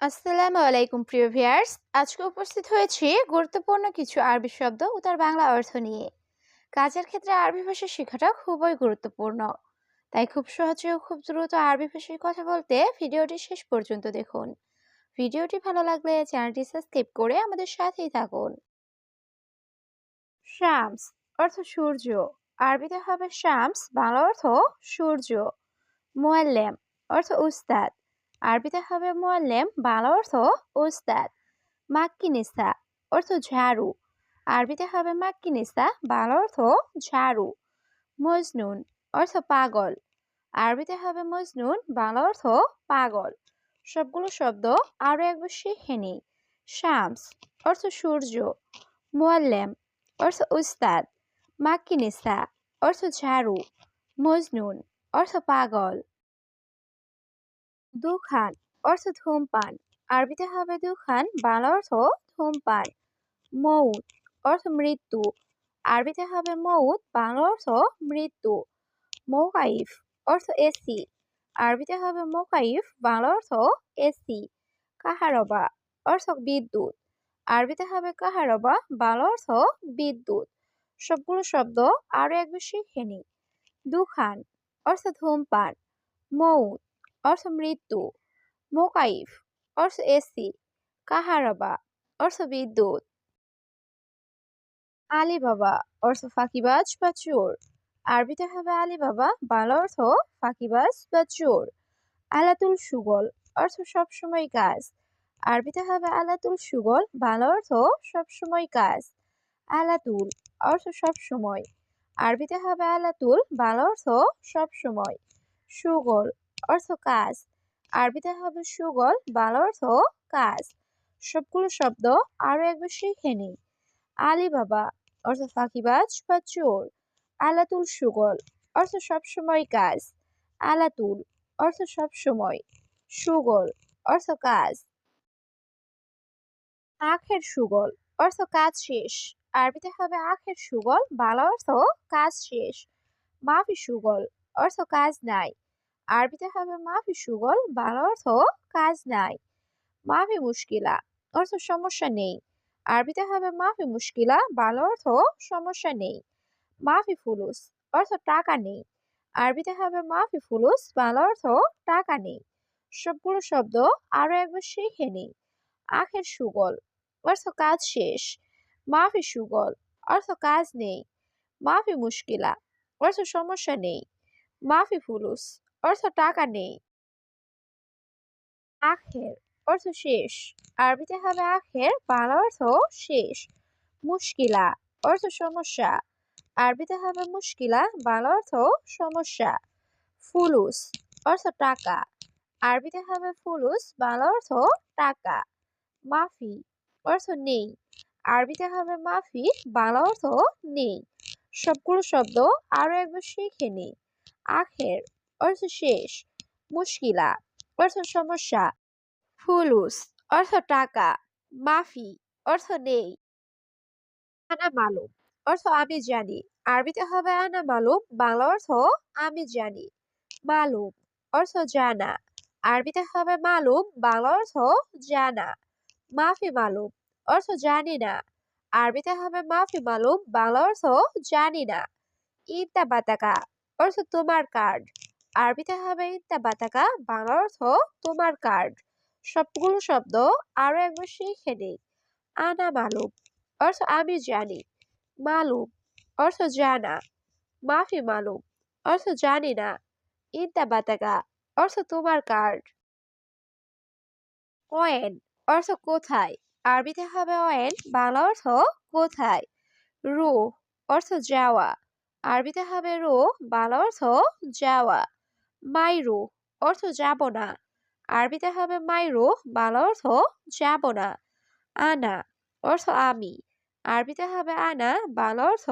আসসালামু আলাইকুম, প্রিয় ভিয়ার্স আজকে উপস্থিত হয়েছি গুরুত্বপূর্ণ কিছু আরবি শব্দ ও তার বাংলা অর্থ নিয়ে। কাজের ক্ষেত্রে আরবি ভাষা শেখাটা খুবই গুরুত্বপূর্ণ। তাই খুব সহজে ও খুব দ্রুত আরবি ভাষায় কথা বলতে ভিডিওটি শেষ পর্যন্ত দেখুন। ভিডিওটি ভালো লাগলে চ্যানেলটি সাবস্ক্রাইব করে আমাদের সাথেই থাকুন। শামস অর্থ সূর্য। আরবিতে হবে শামস, বাংলা অর্থ সূর্য। মোয়াল্লেম অর্থ উস্তাদ। আরবিতে হবে মোয়াল্লেম, বাংলা অর্থ উস্তাদ মাক্কিনিসা অর্থ ঝাড়ু। আরবিতে হবে মাক্কিনিসা বাংলা অর্থ ঝাড়ু। মজনুন অর্থ পাগল। আরবিতে হবে মজনুন, বাংলা অর্থ পাগল। সবগুলো শব্দ আরও একবার শিখে নিই। শামস অর্থ সূর্য, মোয়াল্লেম অর্থ উস্তাদ মাক্কিনিসা অর্থ ঝাড়ু, মজনুন অর্থ পাগল। দুখান, অর্থ ধূমপান। আরবিতে হবে দুখান, বাংলা অর্থ ধূমপান। মৌত অর্থ মৃত্যু। আরবিতে হবে মৌত বাংলা অর্থ মৃত্যু। মৌকাইফ, অর্থ এসি। আরবিতে হবে মোকাইফ, বাংলা অর্থ এসি। কাহারবা, অর্থ বিদ্যুৎ। আরবিতে হবে কাহারবা, বাংলা অর্থ বিদ্যুৎ। সবগুলো শব্দ আরও একবার শিখে নি দুখান, অর্থ ধূমপান। মৌত অর্থ মৃত্যু। মোকাইফ, অর্থ এসি। কাহারাবা, অর্থ বিদ্যুৎ। আলী বাবা অর্থ ফাঁকিবাজ বা চোর। আরবিতে হবে আলী বাবা বাংলা অর্থ ফাঁকিবাজ বা চোর। আলাতুল সুগল, অর্থ সবসময় কাজ। আরবিতে হবে আলাতুল সুগল, বাংলা অর্থ সবসময় কাজ। আলাতুল, অর্থ সবসময়। আরবিতে হবে আলাতুল, বাংলা অর্থ সবসময়। সুগল অর্থ কাজ। আরবিতে হবে সুগল, বাংলা অর্থ কাজ। সবগুলো শব্দ আরও একবার শিখে আলী বাবা, অর্থ ফাঁকিবাজ বা চোর। আলাতুল সুগল, অর্থ সবসময় কাজ। আলাতুল, অর্থ সবসময়। সুগল, অর্থ কাজ। আখের সুগল, অর্থ কাজ শেষ। আরবিতে হবে আখের সুগল, বাংলা অর্থ কাজ শেষ। মাফি সুগল, অর্থ কাজ নাই। আরবিতে হবে মাফি সুগল, বাংলা অর্থ কাজ নাই। মাফি মুশকিলা, অর্থ সমস্যা নেই। আরবিতে হবে মাফি মুশকিলা, বাংলা অর্থ সমস্যা নেই। মাফি ফুলুস, অর্থ টাকা নেই। আরবিতে হবে মাফি ফুলুস, বাংলা অর্থ টাকা নেই। সবগুলো শব্দ আরও একবার শিখে নেই। আখের সুগল, অর্থ কাজ শেষ। মাফি সুগল, অর্থ কাজ নেই। মাফি মুশকিলা, অর্থ সমস্যা নেই। মাফি ফুলুস অর্থ টাকা নেই। আখের অর্থ শেষ। আরবিতে হবে আখের, বাংলা অর্থ শেষ। মুশকিলা অর্থ সমস্যা। আরবিতে হবে মুশকিলা, বাংলা অর্থ সমস্যা। ফুলুস অর্থ টাকা। আরবিতে হবে ফুলুস, বাংলা অর্থ টাকা। মাফি অর্থ নেই। আরবিতে হবে মাফি, বাংলা অর্থ নেই। সবগুলো শব্দ আরও একবার শিখে নিই আখের অর্থ শেষ মুশকিলা অর্থ সমস্যা ফুলুস অর্থ টাকা মাফি, অর্থ নেই, আনা মালুম, অর্থ আমি জানি, আরবিতে হবে আনা মালুম, বাংলা অর্থ আমি জানি, মালুম, অর্থ জানা, আরবিতে হবে মালুম, বাংলা অর্থ জানা, মাফি মালুম, অর্থ জানি না, আরবিতে হবে মাফি মালুম, বাংলা অর্থ জানি না ইন্তা বাতাকা, অর্থ তোমার কার্ড আরবিতে হবে ইন্তা বাতাকা বাংলা অর্থ তোমার কার্ড। সবগুলো শব্দ আরও একবার শিখে নেই। আনা মালুম, অর্থ আমি জানি। মালুম, অর্থ জানা। মাফি মালুম, অর্থ জানি না। ইন্তা বাতাকা অর্থ তোমার কার্ড। ওয়েন অর্থ কোথায়? আরবিতে হবে ওয়েন বাংলা অর্থ কোথায়? রু, অর্থ যাওয়া। আরবিতে হবে রু বাংলা অর্থ যাওয়া। মাইরু অর্থ যাব না। আরবিতে হবে মাইরু বাংলা অর্থ যাব না। আনা অর্থ আমি। আরবিতে হবে আনা, বাংলা অর্থ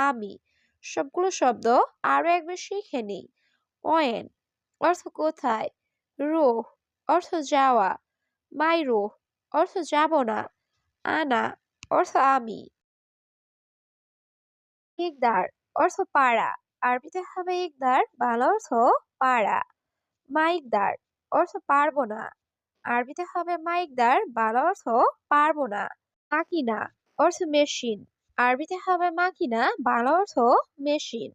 আমি। সবগুলো শব্দ আরও একবার শিখে নিই। ওয়েন অর্থ কোথায়? রুহ অর্থ যাওয়া। মাইরু অর্থ যাব না। আনা অর্থ আমি। ইকদার অর্থ পাড়া। আরবিতে হবে ইকদার, বাংলা অর্থ পাড়া মাইকদার অর্থ পারব না। আরবিতে হবে মাইকদার বাংলা অর্থ পারব না। মাকিনা, অর্থ মেশিন। আরবিতে হবে মাকিনা, বাংলা অর্থ মেশিন।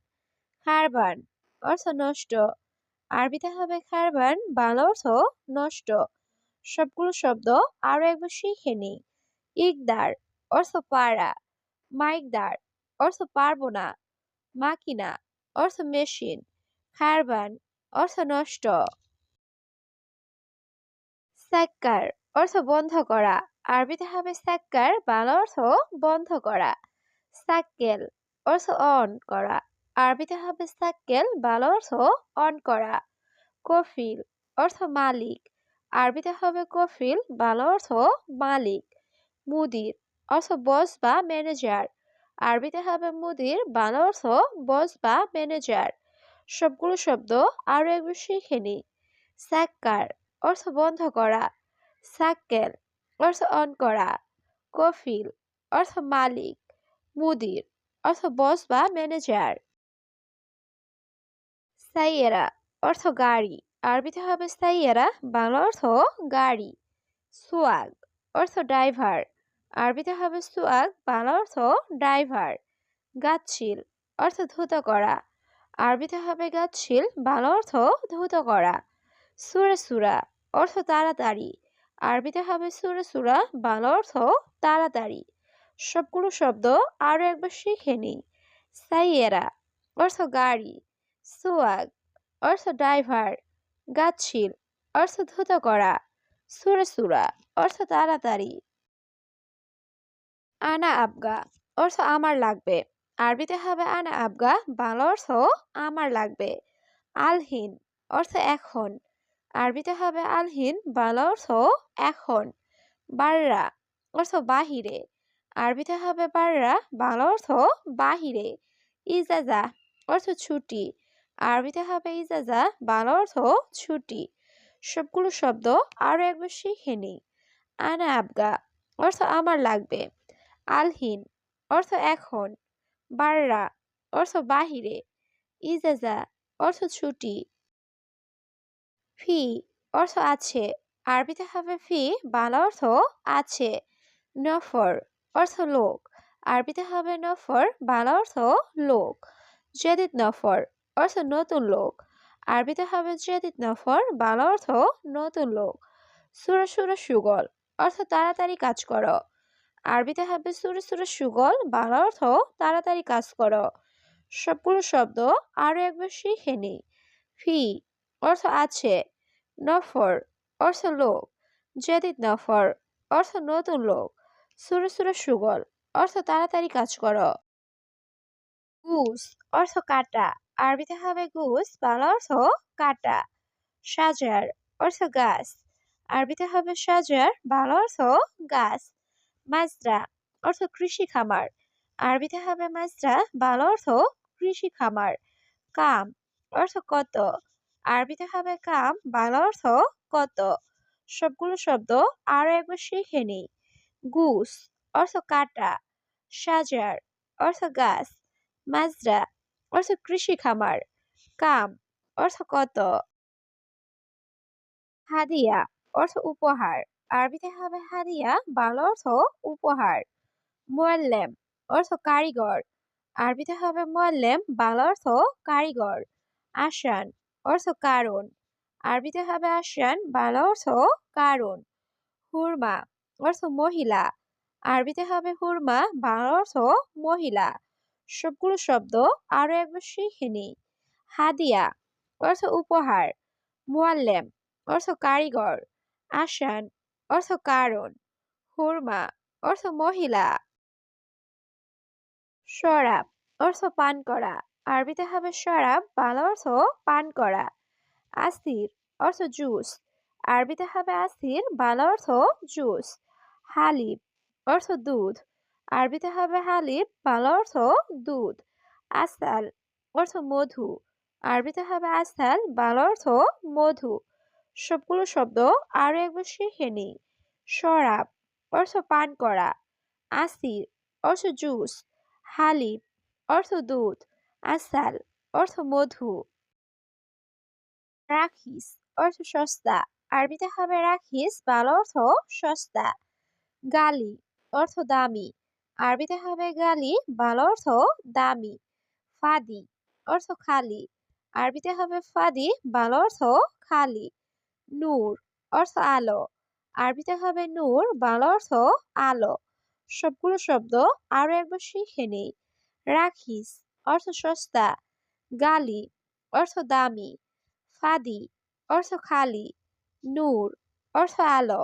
খারবান, অর্থ নষ্ট। আরবিতে হবে খারবান, বাংলা অর্থ নষ্ট। সবগুলো শব্দ আরও একবার শিখে নিই। ইকদার অর্থ পারা মাইকদার অর্থ পারব না। মাকিনা, অর্থ মেশিন। খারবান অর্থ নষ্ট। স্যাক্কার, অর্থ বন্ধ করা। আরবিতে হবে স্যাক্কার, বাংলা অর্থ বন্ধ করা। সাক্কেল অর্থ অন করা। আরবিতে হবে সাক্কেল বাংলা অর্থ অন করা। কফিল, অর্থ মালিক। আরবিতে হবে কফিল, বাংলা অর্থ মালিক। মুদির, অর্থ বস বা ম্যানেজার। আরবিতে হবে মুদির, বাংলা অর্থ বস বা ম্যানেজার। সবগুলো শব্দ আরও একবার শিখে নি স্যাক্কার অর্থ বন্ধ করা। সাক্কেল অর্থ অন করা। কফিল অর্থ মালিক। মুদির অর্থ বস বা ম্যানেজার। সাইয়েরা অর্থ গাড়ি। আরবিতে হবে সাইয়েরা, বাংলা অর্থ গাড়ি। সুয়াগ অর্থ ড্রাইভার। আরবিতে হবে সুয়াগ, বাংলা অর্থ ড্রাইভার। গাচ্ছিল অর্থ ধুত করা। আরবিতে হবে গাচ্ছিল বাংলা অর্থ ধুত করা। সুরে সুরা, অর্থ তাড়াতাড়ি। আরবিতে হবে সুরে সুরা, বাংলা অর্থ তাড়াতাড়ি। সবগুলো শব্দ আরও একবার শিখে নিই। সাইয়েরা, অর্থ গাড়ি। সুয়াগ, অর্থ ড্রাইভার। গাছিল অর্থ ধুত করা। সুরে সুরা, অর্থ তাড়াতাড়ি। আনা আবগা, অর্থ আমার লাগবে। আরবিতে হবে আনা আবগা, বাংলা অর্থ আমার লাগবে। আলহিন অর্থ এখন। আরবিতে হবে আলহিন, বাংলা অর্থ এখন। বাররা অর্থ বাহিরে। আরবিতে হবে বাররা, বাংলা অর্থ বাহিরে। ইজাজা অর্থ ছুটি। আরবিতে হবে ইজাজা, বাংলা অর্থ ছুটি। সবগুলো শব্দ আরও একবার শিখে নিই। আনা আবগা অর্থ আমার লাগবে। আলহিন অর্থ এখন। বাররা অর্থ বাহিরে ইজাজা অর্থ ছুটি ফি অর্থ আছে আরবিতে হবে ফি বাংলা অর্থ আছে নফর অর্থ লোক আরবিতে হবে নফর বাংলা অর্থ লোক জেদিদ নফর অর্থ নতুন লোক আরবিতে হবে জেদিদ নফর বাংলা অর্থ নতুন লোক সুরা সুরা সুগল অর্থ তাড়াতাড়ি কাজ করো আরবিতে হবে সুরে সুরে সুগল বাংলা অর্থ তাড়াতাড়ি কাজ করো। সবগুলো শব্দ আরও একবার শিখে নি ফি অর্থ আছে, নফর অর্থ লোক, জেদিদ নফর অর্থ নতুন লোক, সুরে সুরে সুগল অর্থ তাড়াতাড়ি কাজ করো। গুস অর্থ কাটা, আরবিতে হবে গুস বাংলা অর্থ কাটা। সাজার অর্থ গাছ, আরবিতে হবে সাজার বাংলা অর্থ গাছ। মাজরা, অর্থ কৃষি খামার। আরবিতে হবে মাজরা, বাল অর্থ কৃষি খামার। কাম, অর্থ কত। আরবিতে হবে কাম, বাংলা অর্থ কত। সবগুলো শব্দ আরও একবার শিখে নিই। গুস, অর্থ কাটা। সাজার, অর্থ গাছ। মাজরা, অর্থ কৃষি খামার। কাম, অর্থ কত। হাদিয়া, অর্থ উপহার। আরবিতে হবে হাদিয়া, বাংলা অর্থ উপহার, মোয়াল্লেম অর্থ কারিগর। আরবিতে হবে মোয়াল্লেম, বাংলা অর্থ কারিগর। আসান অর্থ কারণ। আরবিতে হবে আসান বাংলা অর্থ কারণ। হুরমা অর্থ মহিলা। আরবিতে হবে হুরমা, বাংলা অর্থ মহিলা। সবগুলো শব্দ আরও একবার শিখে নিই। হাদিয়া অর্থ উপহার, মোয়াল্লেম অর্থ কারিগর। আসান অর্থ কারণ হুরমা অর্থ মহিলা। শরাব, অর্থ পান করা। আরবিতে হবে শরাব, বাংলা অর্থ পান করা। আসির অর্থ জুস। আরবিতে হবে আসির বাংলা অর্থ জুস। হালিব অর্থ দুধ। আরবিতে হবে হালিব বাংলা অর্থ দুধ। আসাল অর্থ মধু। আরবিতে হবে আসাল বাংলা অর্থ মধু। সবগুলো শব্দ আরও একবার শিখে নিই। শরাব, অর্থ পান করা। আসির, অর্থ জুস। হালিব অর্থ দুধ। আসাল, অর্থ মধু। রাখিস, অর্থ সস্তা। আরবিতে হবে রাখিস, বাংলা অর্থ সস্তা। গালি, অর্থ দামি। আরবিতে হবে গালি, বাংলা অর্থ দামি। ফাদি, অর্থ খালি। আরবিতে হবে ফাদি, বাংলা অর্থ খালি। নূর অর্থ আলো। আরবিতে হবে নূর, বাংলা অর্থ আলো। সবগুলো শব্দ আরও একবার শিখে নেই। রাখিস অর্থ সস্তা। গালি অর্থ দামি। ফাদি অর্থ খালি। নূর অর্থ আলো।